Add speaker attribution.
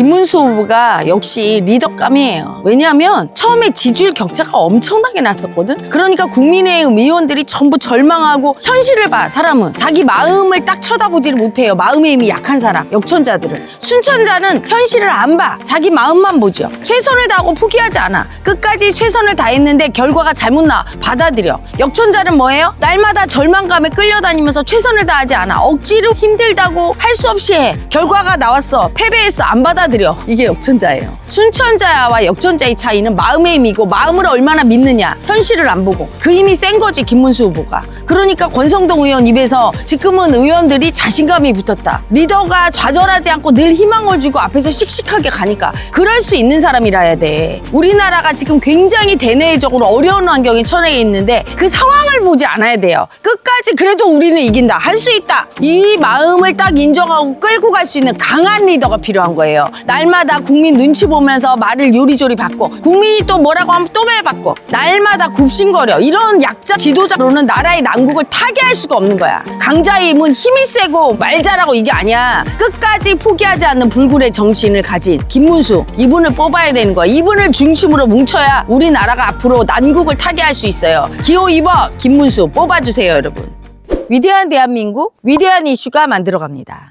Speaker 1: 김문수 후보가 역시 리더감이에요. 왜냐하면 처음에 지지율 격차가 엄청나게 났었거든. 그러니까 국민의힘 의원들이 전부 절망하고 현실을 봐. 사람은 자기 마음을 딱 쳐다보지를 못해요. 마음의 힘이 약한 사람, 역천자들은 순천자는 현실을 안 봐. 자기 마음만 보죠. 최선을 다하고 포기하지 않아. 끝까지 최선을 다했는데 결과가 잘못 나 받아들여. 역천자는 뭐예요? 날마다 절망감에 끌려다니면서 최선을 다하지 않아. 억지로 힘들다고 할 수 없이 해. 결과가 나왔어. 패배했어. 안 받아 들여. 이게 역천자예요. 순천자와 역천자의 차이는 마음의 힘이고 마음을 얼마나 믿느냐. 현실을 안 보고. 그 힘이 센 거지 김문수 후보가. 그러니까 권성동 의원 입에서 지금은 의원들이 자신감이 붙었다. 리더가 좌절하지 않고 늘 희망을 주고 앞에서 씩씩하게 가니까 그럴 수 있는 사람이라 야 돼. 우리나라가 지금 굉장히 대내적으로 어려운 환경에 처해 있는데 그 상황을 보지 않아야 돼요. 끝까지 그래도 우리는 이긴다. 할 수 있다. 이 마음을 딱 인정하고 끌고 갈 수 있는 강한 리더가 필요한 거예요. 날마다 국민 눈치 보면서 말을 요리조리 받고 국민이 또 뭐라고 하면 또 매받고 날마다 굽신거려. 이런 약자 지도자로는 나라의 난국을 타개할 수가 없는 거야. 강자의 힘은 힘이 세고 말 잘하고 이게 아니야. 끝까지 포기하지 않는 불굴의 정신을 가진 김문수 이분을 뽑아야 되는 거야. 이분을 중심으로 뭉쳐야 우리나라가 앞으로 난국을 타개할 수 있어요. 기호 2번 김문수 뽑아주세요, 여러분. 위대한 대한민국, 위대한 이슈가 만들어갑니다.